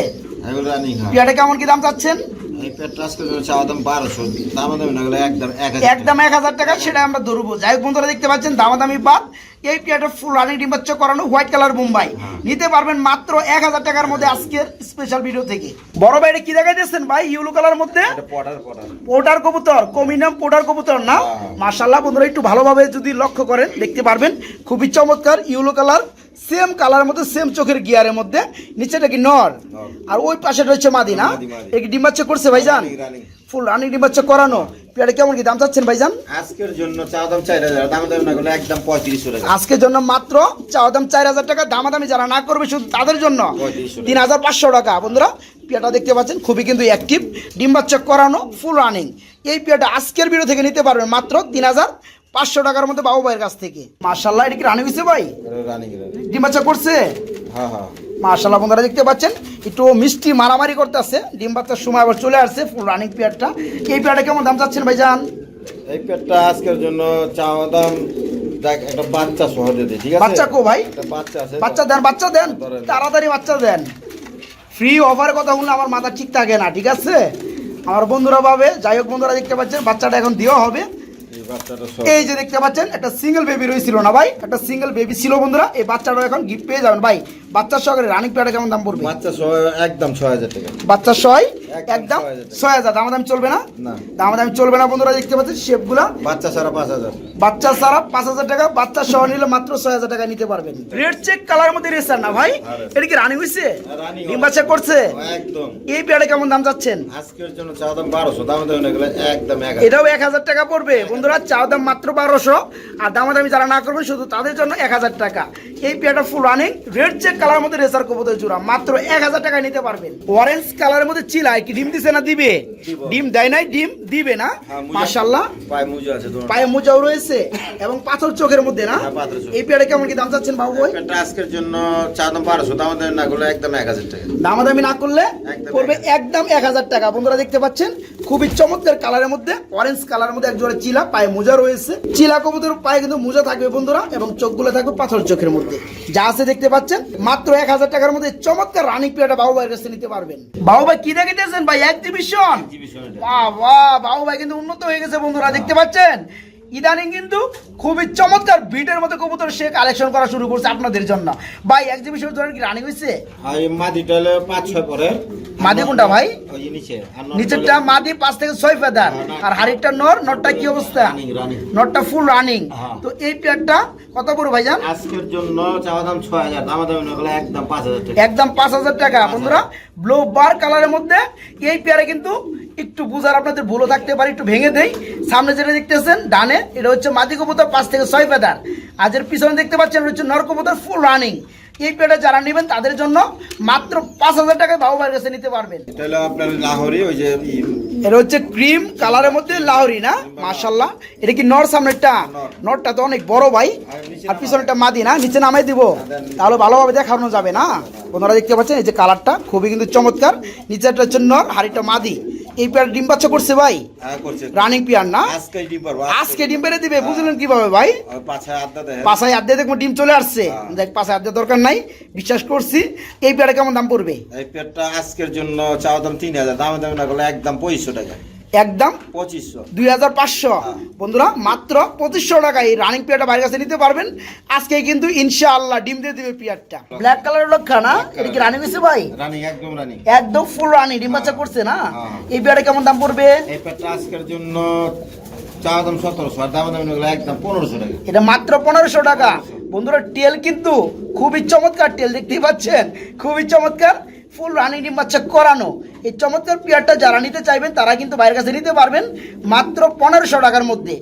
এগুলো রানিং পেয়াটা কেমন কি দাম চাচ্ছেন? এই পেটটা আজকের চাওয়া দাম বারোশো। দাম দাম না গেলে একদম এক হাজার একদম এক হাজার টাকা সেটা আমরা ধরবো। যাই বন্ধুরা দেখতে পাচ্ছেন দামাদামি বাদ। এই পেয়ারটা ফুল রানিং ডিম করানো হোয়াইট কালার মুম্বাই নিতে পারবেন মাত্র এক হাজার টাকার মধ্যে আজকের স্পেশাল ভিডিও থেকে। বড় ভাইটা কি দেখাইতেছেন ভাই ইউলো কালার মধ্যে? এটা পটার পটার পোটার কবুতর কমিনাম পোটার কবুতর না? হ্যাঁ। মাশাল্লাহ বন্ধুরা একটু ভালোভাবে যদি লক্ষ্য করেন দেখতে পারবেন। খুবই চমৎকার ইউলো কালার সেম কালার মধ্যে সেম চোখের গিয়ারের মধ্যে। নিচেটা কি নর। আর ওই পাশেটা হচ্ছে মাদি না মাদি, মাদি। এই কি ডিম বাচ্চা করছে ভাইজান। ফুল রানিং ডিম বাচ্চা করানো। পেয়ারে কেমন কি দাম চাচ্ছেন ভাইজান? আজকের জন্য চাওয়া দাম চার হাজার দাম দাম না গেলে একদম পঁয়ত্রিশশো টাকা আজকের জন্য মাত্র চাওয়া দাম চার হাজার টাকা দামাদামি যারা না করবে শুধু তাদের জন্য। তিন হাজার পাঁচশো টাকা। বন্ধুরা পেয়াটা দেখতে পাচ্ছেন খুবই কিন্তু অ্যাক্টিভ ডিম বাচ্চা করানো ফুল রানিং এই পেয়াটা আজকের ভিডিও থেকে নিতে পারবেন মাত্র তিন হাজার পাঁচশো টাকার মধ্যে বাবু ভাইয়ের কাছ থেকে। মার্শাল্লাহ এটা কি রানিং হয়েছে ভাই? ডিম বাচ্চা করছে? হ্যাঁ হ্যাঁ। মার্শাল্লাহ বন্ধুরা দেখতে পাচ্ছেন একটু মিষ্টি মারামারি করতে আসছে ডিম বাচ্চার সময় আবার চলে আসছে ফুল রানিং পেয়ারটা। এই পেয়ারটা কেমন দাম চাচ্ছেন ভাইজান? এই পেটটা আজকের জন্য চাওয়া দাম একটা বাচ্চা সহ দিতে ঠিক আছে? বাচ্চা কো ভাই? বাচ্চা আছে বাচ্চা দেন বাচ্চা দেন। তাড়াতাড়ি বাচ্চা দেন। ফ্রি কথা আমার মাথা ঠিক থাকে না ঠিক আছে? আমার বন্ধুরা ভাবে যাই হোক বন্ধুরা দেখতে পাচ্ছেন বাচ্চাটা এখন দেওয়া হবে। এই যে দেখতে পাচ্ছেন, একটা সিঙ্গেল বেবি রয়েছিল না ভাই? একটা সিঙ্গেল বেবি ছিল বন্ধুরা, এই বাচ্চাটা এখন গিফট পেয়ে যাবেন ভাই। বাচ্চার সহকারে রানিং পেয়ারটা কেমন দাম পড়বে? বাচ্চা একদম ছয় হাজার টাকা। বাচ্চার সয় একদম ছয় হাজার। ছয় দাম দাম চলবে না? না। দাম দাম চলবে না বন্ধুরা দেখতে পাচ্ছেন শেপগুলা। বাচ্চা ছাড়া পাঁচ হাজার। বাচ্চা সারা পাঁচ হাজার টাকা বাচ্চা সহ নিলে মাত্র ছয় হাজার টাকা নিতে পারবেন। রেড চেক কালার মধ্যে রেসার না ভাই? এটা কি রানিং হয়েছে বাচ্চা করছে? একদম। এই পেয়ারে কেমন দাম যাচ্ছেন আজকের জন্য চাওয়া দাম বারোশো দাম দাম একদম এটাও এক হাজার টাকা পড়বে। বন্ধুরা চাও দাম মাত্র বারোশো। আর দামাদামি যারা না করবেন শুধু তাদের জন্য এক হাজার টাকা। এই পেয়ারটা full running red check colour মধ্যে রেসার কবুতর জোড়া। মাত্র এক হাজার টাকায় নিতে পারবেন। অরেঞ্জ কালারের মধ্যে চিলাই কি? ডিম দিছে না দিবে? ডিম দেয় নাই ডিম দিবে না। হ্যাঁ, মাশাল্লাহ পায়ে মুজো আছে তোমার। পায়ে মোজাও রয়েছে এবং পাথর চোখের মধ্যে না? হ্যাঁ। এই পেয়ারে কেমন কি দাম চাচ্ছেন বাবু ভাই? আজকের জন্য চা দাম বারোশো দাম না গেলে একদম এক হাজার টাকা। দামাদামি না করলে এক একদম এক হাজার টাকা। বন্ধুরা দেখতে পাচ্ছেন খুবই চমৎকার কালারের মধ্যে অরেঞ্জ কালারের মধ্যে এক জোড়া চিলা পায়ে মোজা রয়েছে। চিলা কবুতর পায়ে কিন্তু মোজা থাকবে বন্ধুরা এবং চোখগুলো থাকবে পাথর চোখের মধ্যে। যা আছে দেখতে পাচ্ছেন মাত্র এক হাজার টাকার মধ্যে চমৎকার রানিং প্লেয়ারটা বাবু ভাইয়ের কাছে নিতে পারবেন। বাবু ভাই? কি দেখেছেন ভাই বাহ বাহ বাবু ভাই কিন্তু উন্নত হয়ে গেছে বন্ধুরা দেখতে পাচ্ছেন? ইদানিং কিন্তু খুবই চমৎকার বিটের মতো কবুতর সে কালেকশন করা শুরু করছে আপনাদের জন্য। ভাই এক্সিবিশন ধরেন কি রানিং হয়েছে মাদিটা হলে পাঁচ ছয় পরে। মাদি কোনটা ভাই? নিচেরটা মাদি পাঁচ থেকে ছয় ফেদার হ্যাঁ, আর হাড়িটা নর নটটা কি অবস্থা? নটটা ফুল রানিং হ্যাঁ। তো এই পেয়ারটা কত পড়ো ভাইজান? আজকের জন্য চাওয়া দাম ছয় হাজার দাম দাম একদম পাঁচ হাজার টাকা। একদম পাঁচ হাজার টাকা। বন্ধুরা ব্লু বার কালারের মধ্যে এই পেয়ারে কিন্তু একটু বুঝার আপনাদের ভুলও থাকতে পারে, একটু ভেঙে দেই। সামনে যেটা দেখতেছেন, ডানে, এটা হচ্ছে মাদি পাঁচ থেকে ছয় ফেদার আর পিছনে দেখতে পাচ্ছেন হচ্ছে নর ফুল রানিং এই পেয়ারটা যারা নেবেন তাদের জন্য মাত্র পাঁচ হাজার টাকায় বাবু ভাইয়ের কাছে নিতে পারবেন। এটা হলো আপনার লাহোরি ওই যে এটা হচ্ছে ক্রিম কালারের মধ্যে লাহরি না? মাশাল্লাহ এটা কি নর সামনেরটা? নরটা তো অনেক বড় ভাই। আর পিছনেরটা মাদি না? নিচে নামাই দিব। তাহলে ভালোভাবে দেখানো যাবে না? ওনারা দেখতে পাচ্ছেন এই যে কালারটা খুবই কিন্তু চমৎকার। নিচেরটা হচ্ছে নর হাড়িটা মাদি। এই পেয়ার ডিম বাচ্চা করছে ভাই? হ্যাঁ রানিং পেয়ার না? আজকে ডিম পেরে দিবে বুঝলেন কীভাবে ভাই? পাশায় আড্ডে দেখব ডিম চলে আসছে। দেখ পাশায় আড্ডে দরকার নাই। বিশ্বাস করছি এই পেয়ারে কেমন দাম পড়বে? এই পেটটা আজকের জন্য চাওয়া দাম তিন হাজার দাম দাম না গেলে একদম পঁচিশশো টাকা। একদম? পঁচিশশো। দুই হাজার পাঁচশো। হ্যাঁ। বন্ধুরা মাত্র পঁচিশশো টাকায় এই রানিং পেয়ারটা বাইরের কাছে নিতে পারবেন। আজকে কিন্তু ইনশাআল্লাহ ডিম দিয়ে দিবে পেয়ারটা। ব্ল্যাক কালারের লক্ষা না? এটা কি রানিং হয়েছে ভাই? রানিং একদম রানিং একদম ফুল রানিং ডিম বাচ্চা করছে না? হ্যাঁ। এই পেয়ারটা কেমন দাম পড়বে? এই পেটটা আজকের জন্য চা দাম সতেরোশো আর দাম দাম একদম পনেরোশো টাকা। এটা মাত্র পনেরোশো টাকা। বন্ধুরা, টেল কিন্তু খুবই চমৎকার টেল দেখতেই পাচ্ছেন। খুবই চমৎকার ফুল রানিং ডিম বাচ্চা করানো। এই চমৎকার পেয়ারটা যারা নিতে চাইবেন, তারা কিন্তু বাইরের কাছে নিতে পারবেন মাত্র পনেরোশো টাকার মধ্যে।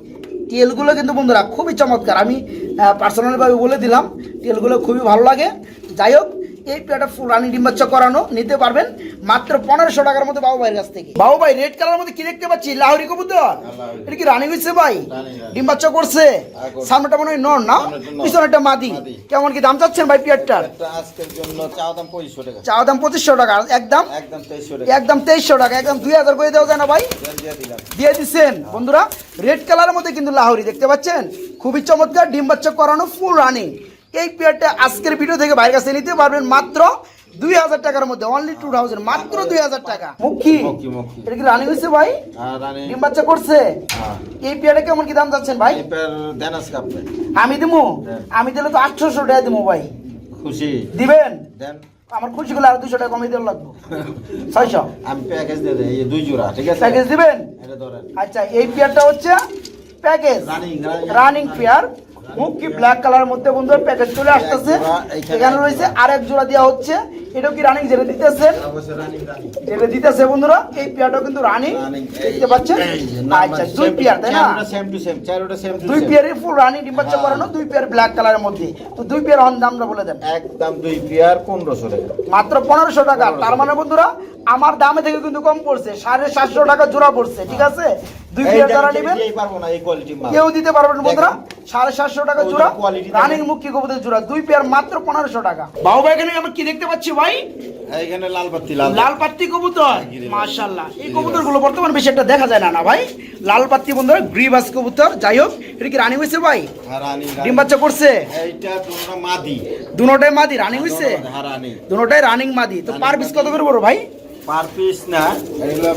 তেলগুলো কিন্তু বন্ধুরা, খুবই চমৎকার। আমি পার্সোনালভাবে বলে দিলাম তেলগুলো খুবই ভালো লাগে। যাই হোক এই পেয়ারটা ফুল রানিং ডিম বাচ্চা করানো নিতে পারবেন। মাত্র পনেরোশো টাকার মধ্যে বাবু ভাইয়ের কাছ থেকে। বাবু ভাই রেড কালার মধ্যে কি দেখতে পাচ্ছি? লাহরি কবুতর? লাহোরি। এটা কি রানিং হয়েছে ভাই। ডিম বাচ্চা করছে? করছে। সামনেটা মনে হয় নর না? নর। পিছনেটা মাদি। কেমন কি দাম চাচ্ছেন ভাই টাকা। চাওয়া দাম পঁচিশশো টাকা। একদম? একদম তেইশশো টাকা। একদম তেইশশো টাকা। একদম দুই হাজার করে দেওয়া যায় না ভাই? দিয়ে দিচ্ছেন বন্ধুরা রেড কালারের মধ্যে কিন্তু লাহোরি দেখতে পাচ্ছেন? খুবই চমৎকার ডিম বাচ্চা করানো ফুল রানিং এই পেয়ারটা আজকের ভিডিও থেকে বাইরের কাছে নিতে পারবেন মাত্র দুই হাজার টাকার মধ্যে অনলি টু থাউজেন্ড মাত্র দুই হাজার টাকা। মুখি। এটা কি রানিং হয়েছে ভাই? ডিম বাচ্চা করছে? হ্যাঁ। এই পেয়ারটা কেমন কি দাম যাচ্ছেন ভাই? পেয়ার আমি দিমু? হ্যাঁ। আমি দিলে তো আটশোশো টাকা দিমু ভাই। খুশি। দিবেন? দেন। আমার খুশি করলে আর দুশো টাকা কমিয়ে দেওয়া লাগবে। ছয়শো। আমি প্যাকেজ দিয়ে এই দুই জোড়া ঠিক আছে? প্যাকেজ দিবেন? আচ্ছা এই পেয়ারটা হচ্ছে package running running running pair. মুখ কি ব্ল্যাক কালার মধ্যে বন্ধু প্যাকেট চলে আসতেছে। এইখানে। এখানে রয়েছে আরেক জোড়া দেওয়া হচ্ছে। এটাও কি রানিং যেটা দিতেছেন? অবশ্যই রানিং রানিং যেটা দিতেছে বন্ধুরা এই পেয়ারটাও কিন্তু রানিং দেখতে পাচ্ছেন? আচ্ছা দুই পেয়ার তাই না? সেম টু সেম চারোটা সেম টু দুই পেয়ারের ফুল রানিং ডিম্বাচ্চা হ্যাঁ। করানো দুই পেয়ার ব্ল্যাক কালারের মধ্যে। তো দুই পেয়ার অন দামটা বলে দেন। একদম দুই পেয়ার পনেরোশো টাকা। মাত্র পনেরোশো টাকা। তার মানে বন্ধুরা আমার দামে থেকে কিন্তু কম পড়ছে। সাড়ে সাতশো টাকা জোড়া পড়ছে ঠিক আছে? দুই পেয়ার যারা আমি নেবেন দিতেই পারব না এই কোয়ালিটি মাল। কেউ দিতে পারবেন না বন্ধুরা। সাড়ে সাতশো টাকা জোড়া। রানিং মুখী কবুতর জোড়া। দুই পেয়ার মাত্র পনেরোশো টাকা। বাবু ভাই এখানে আমরা কি দেখতে পাচ্ছি? ভাই? এইখানে লাল বাতি লাল পাত্তি। কবুতর? মাশাল্লাহ এই কবুতরগুলো বর্তমানে বেশি একটা দেখা যায় না না ভাই? লাল পাত্তি বন্ধুরা গ্রিবাস কবুতর। যাই হোক এটা কি রানিং হয়েছে ভাই? হ্যাঁ ডিম বাচ্চা করছে? এইটা তোমরা মাদি। রানিং হয়েছে? হ্যাঁ রানিং। দুটোটাই রানিং মাদি। তো পার পিস কত করে বড় ভাই? পার পিস না এগুলো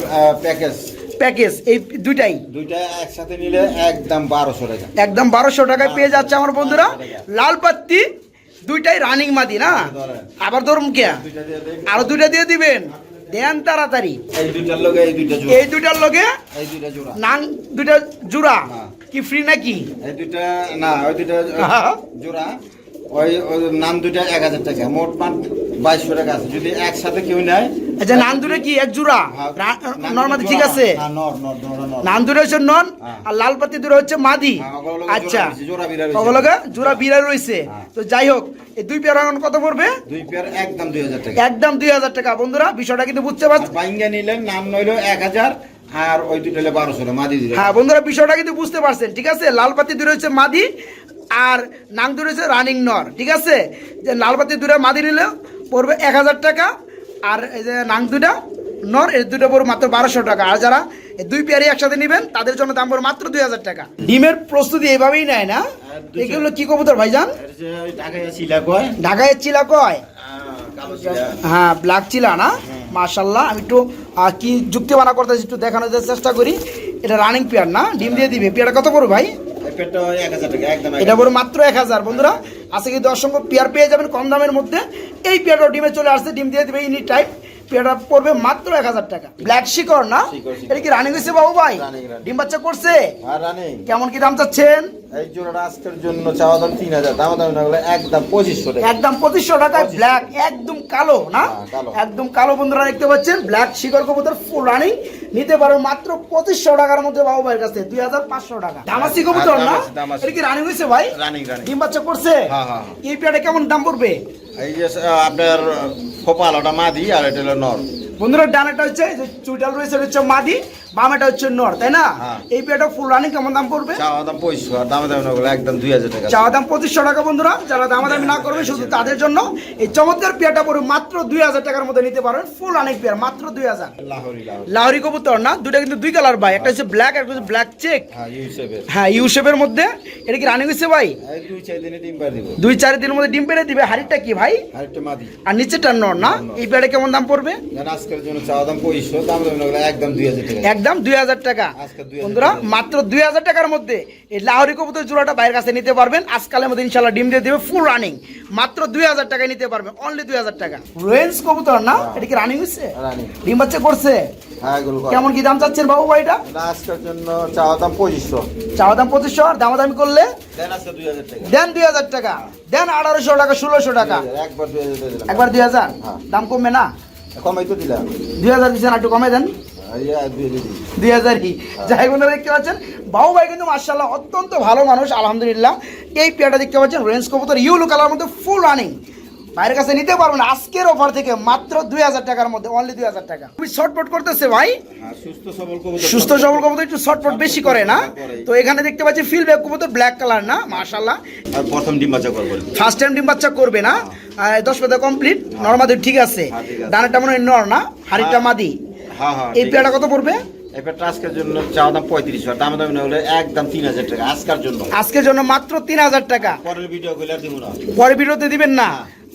প্যাকেজ প্যাকেজ এই দুইটাই? দুইটা একসাথে নিলে একদম বারোশো টাকা। একদম বারোশো টাকায় পেয়ে যাচ্ছে আমার বন্ধুরা। লাল পাত্তি দুইটাই রানিং মাদি না? আবার ধরুন কে? আরও দুইটা দিয়ে দিবেন? দেন তাড়াতাড়ি। এই দুইটার লগে এই দুইটা জোড়া। এই দুইটার লগে এই দুইটা জোড়া। নাং দুইটা জোড়া। হ্যাঁ। কি ফ্রি নাকি? এই দুইটা না ওই দুইটা। জোড়া। ওই নাম দুইটা এক হাজার টাকা মোট মান বাইশশো টাকা আছে। যদি একসাথে কেউ নেয় আচ্ছা নান দুটো কি এক জোড়া? হ্যাঁ, নর্মাল ঠিক আছে? হ্যাঁ, নান দুটো হচ্ছে নন হ্যাঁ। আর লাল পাতি দুটো হচ্ছে মাদি। আচ্ছা। জোড়া জোড়া ওগুলোকে জোড়া বিড়াই রয়েছে। তো যাই হোক এই দুই পেয়ার এখন কত পড়বে? দুই পেয়ার একদম দুই হাজার টাকা। একদম দুই হাজার টাকা। বন্ধুরা বিষয়টা কিন্তু বুঝতে পারছি বাইঙ্গা নিলেন নাম নইলো এক হাজার। আর ওই হলে বারোশো মাদি হ্যাঁ বন্ধুরা বিষয়টা কিন্তু বুঝতে পারছেন ঠিক আছে? লাল পাতি দূরে হচ্ছে মাদি আর নাং দূরে হচ্ছে রানিং নর ঠিক আছে? যে লাল পাতি দূরে মাদি নিলে পড়বে এক হাজার টাকা আর এই যে নাং দুটা নর এই দুটো পড়বে মাত্র বারোশো টাকা। আর যারা দুই পেয়ারি একসাথে নেবেন তাদের জন্য দাম পড়বে মাত্র দুই হাজার টাকা। ডিমের প্রস্তুতি এভাবেই নেয় না? এগুলো কি কবুতর ভাইজান? ঢাকায় চিলা কয়? হ্যাঁ ব্ল্যাক চিলা না? মাশাল্লাহ আমি একটু কি যুক্তি মানা করতে একটু দেখানোর চেষ্টা করি এটা রানিং পেয়ার না? ডিম দিয়ে দিবে। পেয়ারটা কত পড়বে ভাই? এটা বড় মাত্র এক হাজার। বন্ধুরা আজকে কিন্তু অসংখ্য পেয়ার পেয়ে যাবেন কম দামের মধ্যে। এই পেয়ারটা ডিমে চলে আসছে ডিম দিয়ে দিবে ইনি টাইপ পেয়ারটা পড়বে মাত্র এক হাজার টাকা। ব্ল্যাক শিকর না। এটা কি রানিং হয়েছে বাবু ভাই। ডিম বাচ্চা করছে? রানিং কেমন কি দাম চাচ্ছেন? এই জোড়াটা আজকের জন্য চাওয়া দাম তিন হাজার। দাম দাম একদম পঁচিশশো টাকা। একদম পঁচিশশো টাকায় ব্ল্যাক একদম কালো না? হ্যাঁ, একদম কালো বন্ধুরা দেখতে পাচ্ছেন ব্ল্যাক শিকর কবুতর ফুল রানিং নিতে পারো মাত্র পঁচিশশো টাকার মধ্যে বাবু ভাইয়ের কাছে দুই হাজার পাঁচশো টাকা। দামাসি কবুতর না। এটা কি রানিং হয়েছে ভাই? রানিং রানিং ডিম বাচ্চা করছে? হ্যাঁ, হ্যাঁ, এই পেয়ারটা কেমন দাম পড়বে? এই যে আপনার খোপাল ওটা মাদি আর এটা হলো নর। বন্ধুরা ডানাটা হচ্ছে যে চুইটাল রয়েছে হচ্ছে মাদি। বামেটা হচ্ছে নর তাই না? হ্যাঁ। এই পেয়ারটা ফুল রানিং কেমন দাম পড়বে? চাওয়া দাম পঁচিশশো আর দামে দামে না একদম দুই হাজার টাকা। চাওয়া দাম পঁচিশশো টাকা বন্ধুরা যারা দামাদামি না করবে শুধু তাদের জন্য এই চমৎকার পেয়ারটা পড়বে মাত্র দুই হাজার টাকার মধ্যে নিতে পারবেন ফুল রানিং পেয়ার মাত্র দুই হাজার। লাহোরি কবুতর না? দুটা কিন্তু দুই কালার ভাই একটা হচ্ছে ব্ল্যাক একটা হচ্ছে ব্ল্যাক চেক হ্যাঁ ইউসেফের হ্যাঁ ইউ শেপের মধ্যে। এটা কি রানিং হয়েছে ভাই? দুই চার দিনের মধ্যে ডিম পেরে দিবে। হাড়িটা কি ভাই? আর নিচেটা নর না? এই পেয়ারে কেমন দাম পড়বে? যেন আজকের জন্য চাওয়া দাম পঁচিশশো দাম দাম একদম দুই হাজার টাকা। একদম দুই হাজার টাকা। বন্ধুরা মাত্র দুই হাজার টাকার মধ্যে এই লাহোরি কবুতর জোড়াটা বাইরের কাছে নিতে পারবেন। আজকালের মধ্যে ইনশাল্লাহ ডিম দিয়ে দেবে ফুল রানিং মাত্র দুই হাজার টাকায় নিতে পারবেন অনলি দুই হাজার টাকা। রেঞ্জ কবুতর না? এটা কি রানিং হচ্ছে ডিম বাচ্চা করছে? হ্যাঁ। কেমন কি দাম চাচ্ছেন বাবু ভাইটা এটা? আজকের জন্য চাওয়া দাম পঁচিশশো। চাওয়া দাম পঁচিশশো আর দামাদামি করলে? দেন দুই হাজার টাকা। দেন আঠারোশো টাকা ষোলোশো টাকা। একবার দুই হাজার হ্যাঁ। দাম কমবে না? কমাই তো দিলাম। দুই হাজার দিচ্ছেন একটু কমে দেন? দুই। হাজারই যাই। দেখতে পাচ্ছেন? বাবু ভাই কিন্তু মার্শাল্লাহ অত্যন্ত ভালো মানুষ আলহামদুলিল্লাহ। এই পেয়ারটা দেখতে পাচ্ছেন? রেঞ্জ কবুতর ইউলো কালার মধ্যে ফুল রানিং বাইরের কাছে নিতে পারবেন আজকের অফার থেকে মাত্র দুই হাজার টাকার মধ্যে অনলি দুই হাজার টাকা। শর্টপট করতেছে ভাই। হ্যাঁ, সুস্থ সবল কবুতর। একটু শর্টপট বেশি করে না। তো এখানে দেখতে পাচ্ছি ফিল ব্যাগ কবুতর ব্ল্যাক কালার না প্রথম ডিম বাচ্চা করব। ফার্স্ট টাইম ডিম বাচ্চা করবে না। দশ পাতা কমপ্লিট নর্মাদি ঠিক আছে। হ্যাঁ, ঠিক মনে হয় নর না হাড়িটা মাদি হ্যাঁ। হ্যাঁ এই পেয়ারটা কত পড়বে? এবার আজকের জন্য চাওয়া দাম পঁয়ত্রিশশো দাম দাম হলে একদম তিন হাজার টাকা আজকের জন্য। আজকের জন্য মাত্র তিন হাজার টাকা। পরের ভিডিও গুলো দিব না। পরে ভিডিওতে দিবেন না।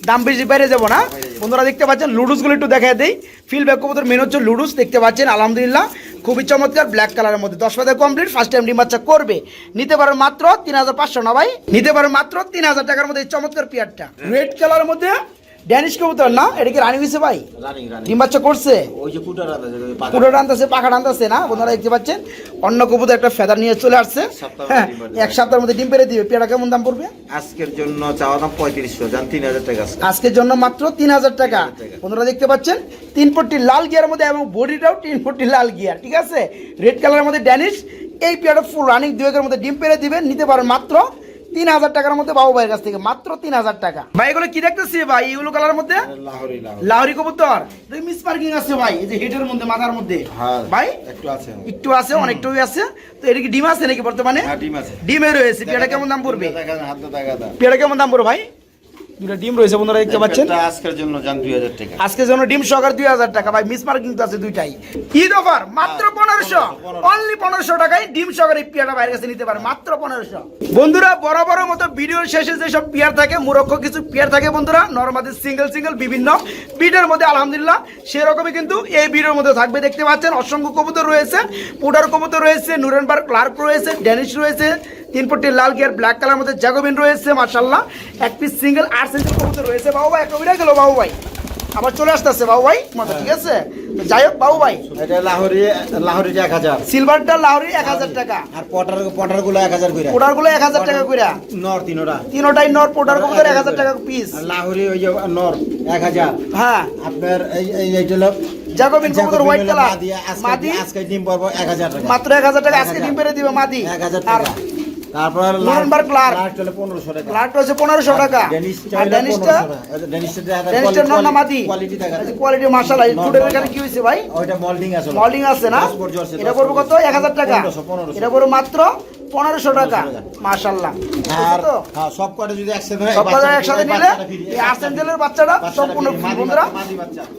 দাম বেশি বাইরে যাব না। বন্ধুরা দেখতে পাচ্ছেন লুডুসগুলো একটু দেখা দেই। ফিল ব্যাক কবুতর মেন হচ্ছে লুডুস দেখতে পাচ্ছেন আলহামদুলিল্লাহ। খুবই চমৎকার ব্ল্যাক কালারের মধ্যে। দশ পাতা কমপ্লিট ফার্স্ট টাইম ডিম বাচ্চা করবে। নিতে পারেন মাত্র তিন হাজার পাঁচশো না ভাই? নিতে পারেন মাত্র তিন হাজার টাকার মধ্যে এই চমৎকার পিয়ারটা। রেড কালারের মধ্যে ড্যানিশ কবুতর না? এটা কি রানি হয়েছে ভাই? ডিম বাচ্চা করছে? ওই যে কুটার টানতেছে পাখা। টানতেছে না? বন্ধুরা দেখতে পাচ্ছেন অন্য কবুতর একটা ফেদার নিয়ে চলে আসছে। হ্যাঁ এক সপ্তাহের মধ্যে ডিম পেরে দিবে। পেয়ারা কেমন দাম পড়বে? আজকের জন্য চাওয়া দাম পঁয়ত্রিশশো যান তিন হাজার টাকা। আজকের জন্য মাত্র তিন হাজার টাকা। টাকা। বন্ধুরা দেখতে পাচ্ছেন তিন পট্টি লাল গিয়ার মধ্যে এবং বডিটাও তিন পট্টি লাল গিয়ার ঠিক আছে? রেড কালারের মধ্যে ড্যানিশ এই পেয়ারটা ফুল রানিং দুয়েকের মধ্যে ডিম পেরে দিবেন নিতে পারেন মাত্র তিন হাজার টাকার মধ্যে বাবু ভাইয়ের কাছ থেকে মাত্র তিন হাজার টাকা। ভাই এগুলো কি দেখতেছি ভাই? এগুলো কালার মধ্যে? লাহরি কবুতর। মিস পার্কিং আছে ভাই এই যে হেডের মধ্যে মাথার মধ্যে। হ্যাঁ ভাই? একটু আছে। একটু আছে অনেকটাই আছে। তো এটা কি ডিম আছে নাকি বর্তমানে? হ্যাঁ ডিম আছে। ডিমে রয়েছে। পেড়া কেমন দাম পড়বে? পেয়ারটা কেমন দাম পড়বে ভাই? দুটা ডিম রয়েছে বন্ধুরা দেখতে পাচ্ছেন? আজকের জন্য যান দুই হাজার টাকা। আজকে জন্য ডিম সহকার দুই হাজার টাকা। ভাই মিস মার্কিং তো আছে দুইটাই। ঈদ অফার মাত্র পনেরোশো। অনলি পনেরোশো। টাকায় ডিম সহকার এই পিয়ারটা কাছে নিতে পারে মাত্র বন্ধুরা বড় বড় মতো ভিডিওর শেষে যেসব পিয়ার থাকে মুরক্ষ কিছু পিয়ার থাকে বন্ধুরা সিঙ্গেল সিঙ্গেল বিভিন্ন বিটের মধ্যে আলহামদুলিল্লাহ সেরকমই কিন্তু এই ভিডিওর মধ্যে থাকবে। দেখতে পাচ্ছেন অসংখ্য কবুতর রয়েছে পুডার কবুতর রয়েছে নুরেনবার্গ ক্লার্ক রয়েছে ড্যানিশ রয়েছে তিন পট্টি লাল গিয়ার ব্ল্যাক কালার মধ্যে জ্যাকোবিন রয়েছে মার্শাল্লাহ এক পিস সিঙ্গেল আট সেন্সের কবুতর রয়েছে বাবু ভাই। একটা উড়ে গেল বাবু ভাই। আবার চলে আসতেছে বাবু ভাই। মাথা ঠিক আছে? যাই হোক বাবু ভাই। এটা লাহোরি লাহোরি এক হাজার। সিলভারটা লাহরি এক হাজার টাকা। আর পটার পটারগুলো এক হাজার করে পোটারগুলো এক হাজার টাকা করে নর তিনোটা। তিনোটাই নর পোটার কবুতর এক হাজার টাকা পিস লাহোরি ওই যে নর এক হাজার। হ্যাঁ। আপনার এই এই এইটা হলো কবুতর হোয়াইট কালার মাদি। আজকে ডিম পারব এক হাজার টাকা। মাত্র এক হাজার টাকা আজকে ডিম পেরে দিবে মাদি। এক হাজার টাকা। তারপর ক্লার্ক। লাস্ট হলো পনেরোশো টাকা। লাট হচ্ছে পনেরোশো টাকা। আর ড্যানিশটা মাদি কোয়ালিটি দেখা কোয়ালিটি মার্শাল ফুডের এখানে কি হয়েছে ভাই? ওইটা মোল্ডিং আছে। মলিং আছে না? এটা করব কত? পর্যন্ত। এক হাজার টাকা। পনেরোশো, পনেরোশো। এটা করব মাত্র পনেরোশো টাকা। আর হ্যাঁ, সব কটা যদি একসাথে একসাথে নিলে এই আর্সেন্টেলের বাচ্চাটা সম্পূর্ণ বন্ধুরা।